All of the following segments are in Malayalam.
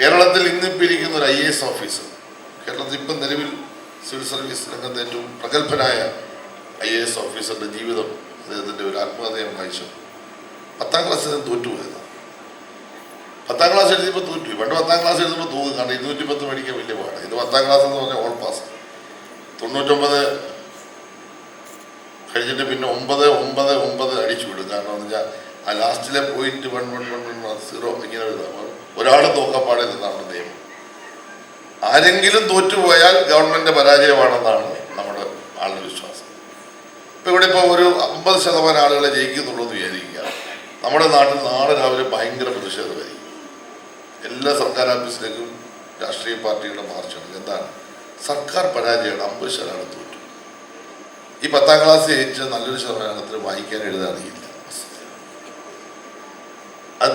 കേരളത്തിൽ ഇന്നിപ്പോൾ ഇരിക്കുന്ന ഒരു ഐ എ എസ് ഓഫീസർ കേരളത്തിൽ ഇപ്പം നിലവിൽ സിവിൽ സർവീസ് രംഗത്ത് ഏറ്റവും പ്രഗത്ഭനായ ഐ എ എസ് ഓഫീസറുടെ ജീവിതം അദ്ദേഹത്തിന്റെ ഒരു ആത്മകഥയാണ് വായിച്ചു പത്താം ക്ലാസ്സിൽ നിന്ന് തോറ്റുപോയതാണ്. പത്താം ക്ലാസ് എഴുതിയപ്പോൾ തോറ്റു പണ്ട് പത്താം ക്ലാസ് എഴുതുമ്പോൾ തോന്നും കാരണം ഇരുന്നൂറ്റി പത്ത് മേടിക്കാൻ വലിയ പാടാണ്. ഇത് പത്താം ക്ലാസ് എന്ന് പറഞ്ഞാൽ ഓൾ പാസ്. തൊണ്ണൂറ്റൊമ്പത് കഴിഞ്ഞിട്ട് പിന്നെ ഒമ്പത് ഒമ്പത് ഒമ്പത് അടിച്ചു വിടും. കാരണം എന്ന് വെച്ചാൽ ആ ലാസ്റ്റിലെ point one one one one zero ഇങ്ങനെ എഴുതാം ഒരാളെ തോക്കാൻ പാടില്ലെന്നാണ് നിയമം. ആരെങ്കിലും തോറ്റുപോയാൽ ഗവൺമെന്റ് പരാജയമാണെന്നാണ് നമ്മുടെ ആളുടെ വിശ്വാസം. ഇപ്പൊ ഇവിടെ ഇപ്പോൾ ഒരു അമ്പത് ശതമാനം ആളുകളെ ജയിക്കുന്നുള്ളൂ എന്ന് വിചാരിക്കുക. നമ്മുടെ നാട്ടിൽ നാളെ രാവിലെ ഭയങ്കര പ്രതിഷേധമായിരിക്കും എല്ലാ സർക്കാർ ഓഫീസിലേക്കും രാഷ്ട്രീയ പാർട്ടികളുടെ മാർച്ചാണ്. എന്താണ്? സർക്കാർ പരാജയമാണ്. അമ്പത് ശതമാനം തോറ്റു. ഈ പത്താം ക്ലാസ് ജയിച്ച നല്ലൊരു ശതമാനത്തിന് വായിക്കാൻ എഴുതാൻ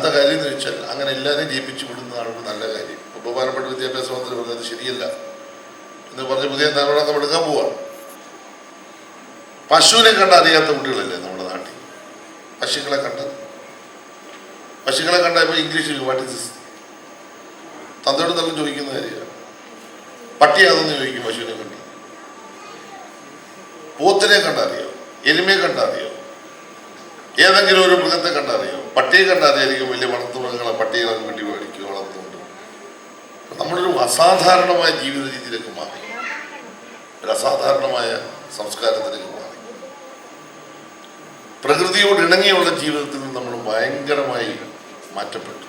അറിയില്ല അടുത്ത കാര്യം എന്ന് വെച്ചാൽ അങ്ങനെ എല്ലാവരെയും ജയിപ്പിച്ചു വിടുന്നതാണ് ഒരു നല്ല കാര്യം. ബഹുമാനപ്പെട്ട വിദ്യാഭ്യാസ മന്ത്രി പറഞ്ഞത് ശരിയല്ല. എന്ന് പറഞ്ഞ് പുതിയ നമ്മൾ എടുക്കാൻ പോവാണ് പശുവിനെ കണ്ട അറിയാത്ത കുട്ടികളല്ലേ നമ്മുടെ നാട്ടിൽ? പശുക്കളെ കണ്ട്? പശുക്കളെ കണ്ട ഇപ്പോൾ ഇംഗ്ലീഷിൽ വാട്ട് ഇസ് തന്തയോട് തന്നെ ചോദിക്കുന്ന കാര്യമാണ്. പട്ടിയാണെന്ന് ചോദിക്കും പശുവിനെ കണ്ട്. പോത്തിനെ കണ്ടറിയോ? എരുമയെ കണ്ടറിയോ? ഏതെങ്കിലും ഒരു മൃഗത്തെ കണ്ടറിയോ? പട്ടിയെ കണ്ടറിയായിരിക്കും വലിയ വളർത്തുമൃഗങ്ങളെ പട്ടിയെ നമുക്ക് വീട്ടിൽ മേടിക്കുക വളർത്തുന്നുണ്ട് നമ്മളൊരു അസാധാരണമായ ജീവിത രീതിയിലേക്ക് മാറി. ഒരു അസാധാരണമായ സംസ്കാരത്തിലേക്ക് മാറി. പ്രകൃതിയോട് ഇണങ്ങിയുള്ള ജീവിതത്തിൽ നമ്മൾ ഭയങ്കരമായി മാറ്റപ്പെട്ടു.